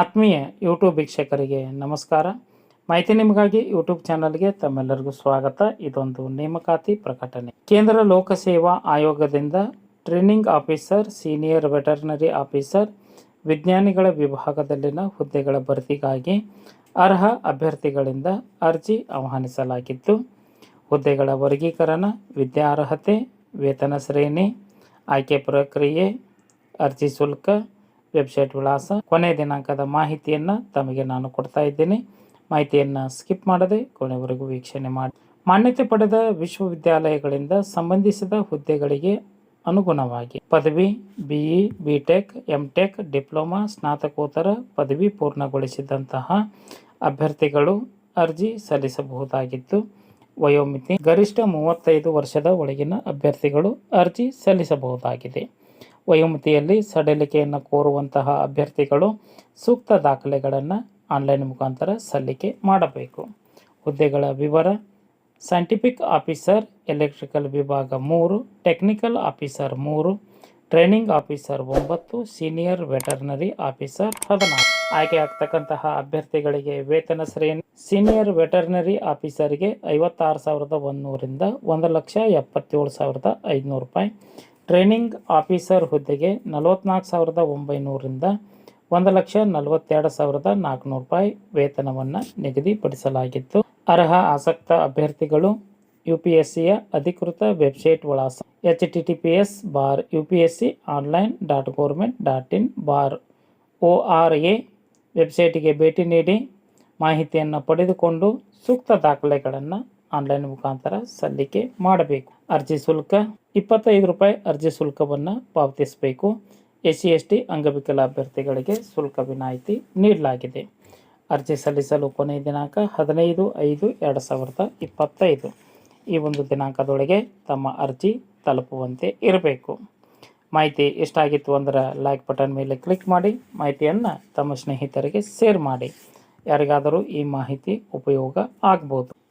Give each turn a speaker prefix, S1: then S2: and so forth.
S1: ಆತ್ಮೀಯ ಯೂಟ್ಯೂಬ್ ವೀಕ್ಷಕರಿಗೆ ನಮಸ್ಕಾರ. ಮಾಹಿತಿ ನಿಮಗಾಗಿ ಯೂಟ್ಯೂಬ್ ಚಾನಲ್ಗೆ ತಮ್ಮೆಲ್ಲರಿಗೂ ಸ್ವಾಗತ. ಇದೊಂದು ನೇಮಕಾತಿ ಪ್ರಕಟಣೆ. ಕೇಂದ್ರ ಲೋಕಸೇವಾ ಆಯೋಗದಿಂದ training officer, senior veterinary officer, ವಿಜ್ಞಾನಿಗಳ ವಿಭಾಗದಲ್ಲಿನ ಹುದ್ದೆಗಳ ಭರ್ತಿಗಾಗಿ ಅರ್ಹ ಅಭ್ಯರ್ಥಿಗಳಿಂದ ಅರ್ಜಿ ಆಹ್ವಾನಿಸಲಾಗಿದ್ದು ಹುದ್ದೆಗಳ ವರ್ಗೀಕರಣ ವಿದ್ಯಾರ್ಹತೆ ವೇತನ ಶ್ರೇಣಿ, ಆಯ್ಕೆ ಪ್ರಕ್ರಿಯೆ, ಅರ್ಜಿ ಶುಲ್ಕ ವೆಬ್ಸೈಟ್ ವಿಳಾಸ ಕೊನೆ ದಿನಾಂಕದ ಮಾಹಿತಿಯನ್ನು ತಮಗೆ ನಾನು ಕೊಡ್ತಾ ಇದ್ದೇನೆ. ಮಾಹಿತಿಯನ್ನು ಸ್ಕಿಪ್ ಮಾಡದೆ ಕೊನೆವರೆಗೂ ವೀಕ್ಷಣೆ ಮಾಡಿ. ಮಾನ್ಯತೆ ಪಡೆದ ವಿಶ್ವವಿದ್ಯಾಲಯಗಳಿಂದ ಸಂಬಂಧಿಸಿದ ಹುದ್ದೆಗಳಿಗೆ ಅನುಗುಣವಾಗಿ ಪದವಿ ಬಿಇ ಬಿಟೆಕ್ ಎಂಟೆಕ್ ಡಿಪ್ಲೊಮಾ, ಸ್ನಾತಕೋತ್ತರ ಪದವಿ ಪೂರ್ಣಗೊಳಿಸಿದಂತಹ ಅಭ್ಯರ್ಥಿಗಳು ಅರ್ಜಿ ಸಲ್ಲಿಸಬಹುದಾಗಿತ್ತು. ವಯೋಮಿತಿ ಗರಿಷ್ಠ ಮೂವತ್ತೈದು ವರ್ಷದ ಒಳಗಿನ ಅಭ್ಯರ್ಥಿಗಳು ಅರ್ಜಿ ಸಲ್ಲಿಸಬಹುದಾಗಿದೆ. ವಯೋಮಿತಿಯಲ್ಲಿ ಸಡಿಲಿಕೆಯನ್ನು ಕೋರುವಂತಹ ಅಭ್ಯರ್ಥಿಗಳು ಸೂಕ್ತ ದಾಖಲೆಗಳನ್ನು ಆನ್ಲೈನ್ ಮುಖಾಂತರ ಸಲ್ಲಿಕೆ ಮಾಡಬೇಕು. ಹುದ್ದೆಗಳ ವಿವರ, ಸೈಂಟಿಫಿಕ್ ಆಫೀಸರ್, ಎಲೆಕ್ಟ್ರಿಕಲ್ ವಿಭಾಗ ಮೂರು, ಟೆಕ್ನಿಕಲ್ ಆಫೀಸರ್ ಮೂರು, ಟ್ರೈನಿಂಗ್ ಆಫೀಸರ್ ಒಂಬತ್ತು, ಸೀನಿಯರ್ ವೆಟರ್ನರಿ ಆಫೀಸರ್ ಹದಿನಾಲ್ಕು ಆಯ್ಕೆ ಆಗ್ತಕ್ಕಂತಹ ಅಭ್ಯರ್ಥಿಗಳಿಗೆ ವೇತನ ಶ್ರೇಣಿ, ಸೀನಿಯರ್ ವೆಟರ್ನರಿ ಆಫೀಸರ್ಗೆ ಐವತ್ತಾರು ಸಾವಿರದ ಒಂದು ಲಕ್ಷ ಎಪ್ಪತ್ತೇಳು ಸಾವಿರದ ಐದುನೂರು ರೂಪಾಯಿ ಟ್ರೈನಿಂಗ್ ಆಫೀಸರ್ ಹುದ್ದೆಗೆ ನಲವತ್ತ್ನಾಲ್ಕು ಸಾವಿರದ ಒಂಬೈನೂರಿಂದ ಒಂದು ಲಕ್ಷ ನಲವತ್ತೆರಡು ಸಾವಿರದ ನಾಲ್ಕುನೂರು ರೂಪಾಯಿ ವೇತನವನ್ನು ನಿಗದಿಪಡಿಸಲಾಗಿತ್ತು. ಅರ್ಹ ಆಸಕ್ತ ಅಭ್ಯರ್ಥಿಗಳು ಯು ಪಿ ಎಸ್ ಸಿಯ ಅಧಿಕೃತ ವೆಬ್ಸೈಟ್ ವಿಳಾಸ H T T P S bar U P S C online dot government dot in bar O R A ವೆಬ್ಸೈಟಿಗೆ ಭೇಟಿ ನೀಡಿ ಮಾಹಿತಿಯನ್ನು ಪಡೆದುಕೊಂಡು ಸೂಕ್ತ ದಾಖಲೆಗಳನ್ನು ಆನ್ಲೈನ್ ಮುಖಾಂತರ ಸಲ್ಲಿಕೆ ಮಾಡಬೇಕು. ಅರ್ಜಿ ಶುಲ್ಕ ಇಪ್ಪತ್ತೈದು ರೂಪಾಯಿ. ಅರ್ಜಿ ಶುಲ್ಕವನ್ನು ಪಾವತಿಸಬೇಕು. ಎಸ್ ಸಿ ಎಸ್ ಟಿ ಅಂಗವಿಕಲ ಅಭ್ಯರ್ಥಿಗಳಿಗೆ ಶುಲ್ಕ ವಿನಾಯಿತಿ ನೀಡಲಾಗಿದೆ. ಅರ್ಜಿ ಸಲ್ಲಿಸಲು ಕೊನೆಯ ದಿನಾಂಕ ಹದಿನೈದು ಐದು ಎರಡು ಸಾವಿರದ ಇಪ್ಪತ್ತೈದು. ಈ ಒಂದು ದಿನಾಂಕದೊಳಗೆ ತಮ್ಮ ಅರ್ಜಿ ತಲುಪುವಂತೆ ಇರಬೇಕು. ಮಾಹಿತಿ ಎಷ್ಟಾಗಿತ್ತು ಅಂದರೆ ಲೈಕ್ ಬಟನ್ ಮೇಲೆ ಕ್ಲಿಕ್ ಮಾಡಿ. ಮಾಹಿತಿಯನ್ನು ತಮ್ಮ ಸ್ನೇಹಿತರಿಗೆ ಶೇರ್ ಮಾಡಿ. ಯಾರಿಗಾದರೂ ಈ ಮಾಹಿತಿ ಉಪಯೋಗ ಆಗ್ಬೋದು.